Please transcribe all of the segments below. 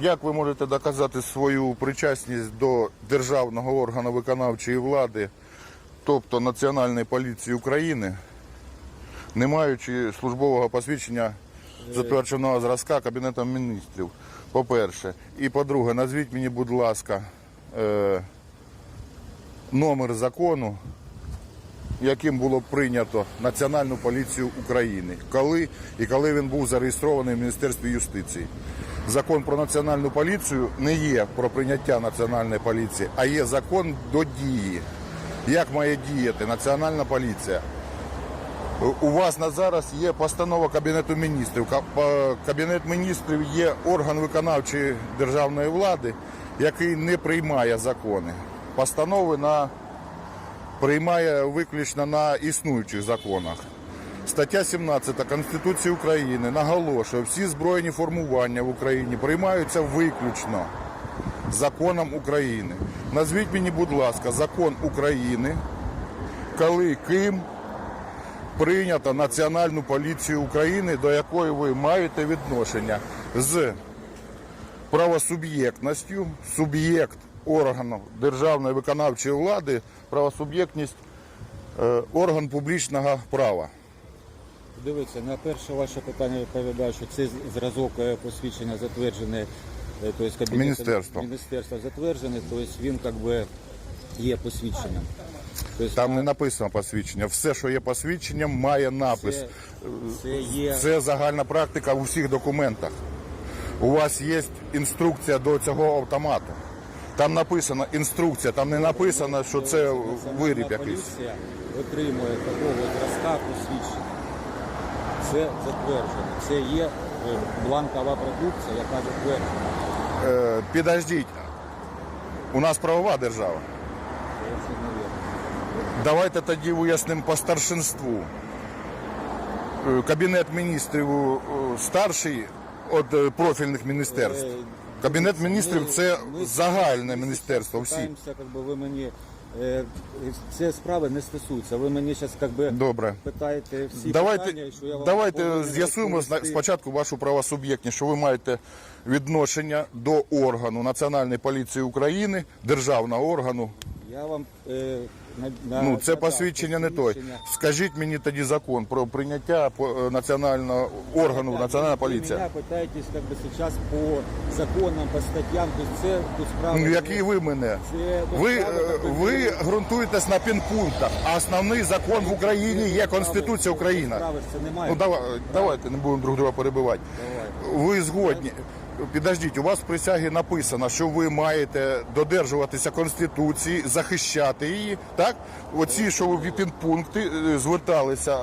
Як ви можете доказати свою причасність до державного органу виконавчої влади, тобто Національної поліції України, не маючи службового посвідчення затвердженого зразка Кабінетом міністрів? По-перше. І по-друге, назвіть мені, будь ласка, е, номер закону, яким було прийнято Національну поліцію України, коли і коли він був зареєстрований в Міністерстві юстиції. Закон про національну поліцію не є про прийняття національної поліції, а є закон до дії. Як має діяти національна поліція? У вас на зараз є постанова Кабінету міністрів. Кабінет міністрів є орган виконавчої державної влади, який не приймає закони. Постанови на приймає виключно на існуючих законах. Стаття 17 Конституції України наголошує, всі збройні формування в Україні приймаються виключно законом України. Назвіть мені, будь ласка, закон України, коли ким прийнято Національну поліцію України, до якої ви маєте відношення з правосуб'єктністю, суб'єкт органу державної виконавчої влади, правосуб'єктність е, орган публічного права. Дивіться, на перше ваше питання відповідаю, що цей зразок е, посвідчення затверджений, е, тобто кабінетом Міністерством. міністерства затверджений, тобто він як би є посвідченням. Тобто, Там не написано посвідчення. Все, що є посвідченням, має напис. це, це є Це загальна практика у всіх документах. У вас є інструкція до цього автомату. Там написана інструкція, там не написано, що це Національна виріб якийсь. поліція отримує такого зразка посвідчення. Це затверджено. Це є е, бланкова продукція, яка затверджена. Е, Підождіть, у нас правова держава. Це невірно. Давайте тоді вияснимо по старшинству. Е, Кабінет міністрів е, старший від профільних міністерств. Кабінет міністрів це загальне міністерство. Всі. Питаємося, как би, ви мені е, ці справи не стосуються. Ви мені зараз якби би, Добре. питаєте всі Давайте, питання, що я вам давайте повинен з'ясуємо зна- відповісти. спочатку вашу правосуб'єктність, що ви маєте відношення до органу Національної поліції України, державного органу. Я вам на, на, Ну це посвідчення не той. Скажіть мені тоді закон про прийняття е, національного органу Так, Національна ви поліція. мене питаєтесь как би, зараз по законам, по статтям, то це тут справа. Ну які ви мене? Це Ви, справа, е, ви ґрунтуєтесь на пінпунктах, а основний закон в Україні є Конституція України. Ну давай, давайте не будемо друг друга перебивати. Давай. Ви згодні. Підождіть, у вас в присягі написано, що ви маєте додержуватися Конституції, захищати її. Так? Оці, що ви підпункти е, зверталися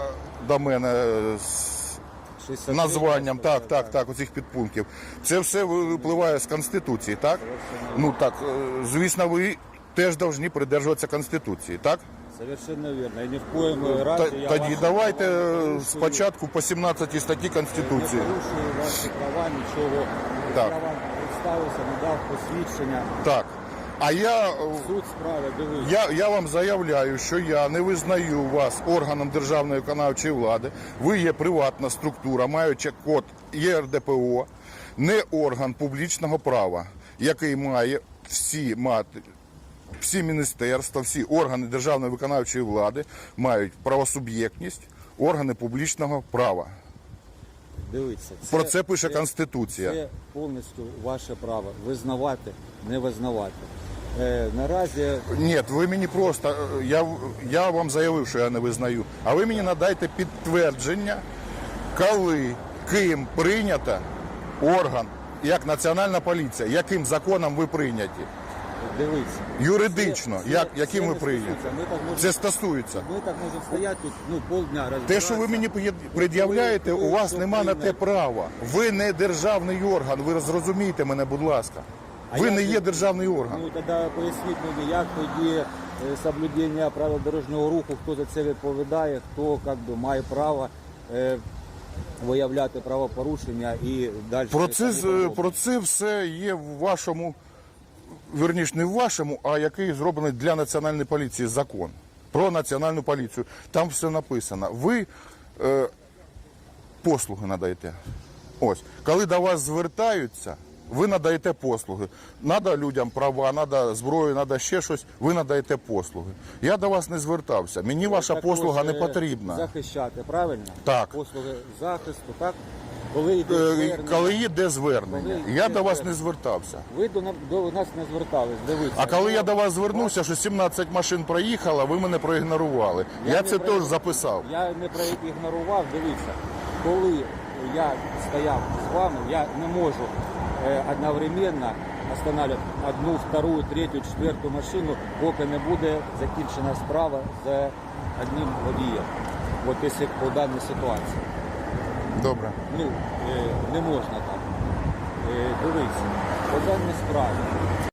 до мене з названням, так, так, так, оцих підпунктів. Це все випливає з Конституції, так? Ну так, е, звісно, ви теж повинні придержуватися Конституції, так? Совершенно вірно. І ні в коєму разі я Тоді давайте права не спочатку по 17 статті Конституції. Не порушую ваші права, нічого. Так. Я вам представився, надав посвідчення. Так. А я Суть справи. Я, я вам заявляю, що я не визнаю вас органом державної виконавчої влади. Ви є приватна структура, маючи код ЄРДПО, не орган публічного права, який має всі мати. Всі міністерства, всі органи державної виконавчої влади мають правосуб'єктність, органи публічного права. Дивіться. Про це пише Конституція. Це повністю ваше право визнавати, не визнавати. Е, наразі Ні, ви мені просто я, я вам заявив, що я не визнаю. А ви мені надайте підтвердження, коли ким прийнято орган, як Національна поліція, яким законом ви прийняті. дивіться. Юридично, Це- як, це яким ви прийняті. Це стосується. Ми так можемо стояти тут ну, полдня Те, що ви мені пред'являєте, у вас нема на те права. Ви не державний орган, ви зрозумійте мене, будь ласка. Ви не є державний орган. Ну тоді поясніть мені, як тоді е, соблюдення правил дорожнього руху, хто за це відповідає, хто як би, має право е, виявляти правопорушення і далі. Про це, про це все є в вашому, верніш, не в вашому, а який зроблений для національної поліції закон. Про національну поліцію. Там все написано. Ви е, послуги надаєте. Ось, коли до вас звертаються, ви надаєте послуги. Надо людям права, надо зброю, надо ще щось. Ви надаєте послуги. Я до вас не звертався. Мені ваша Також, послуга не е, потрібна. Захищати, правильно? Так. Послуги захисту, так? Коли йде Е, звернення, Коли йде звернення, Коли я йде до вас звернення. не звертався. ви до, на- до нас не звертались, дивіться. А коли я до вас звернувся, що 17 машин проїхало, ви мене проігнорували. Я, не це про- теж записав. Я не проігнорував, дивіться, коли я стояв з вами, я не можу одновременно останавливать одну, вторую, третю, четверту машину, поки не буде закінчена справа з одним водієм. От якщо по даній ситуації. Добре. Ну, е, не можна так. Е, дивіться, по даній справі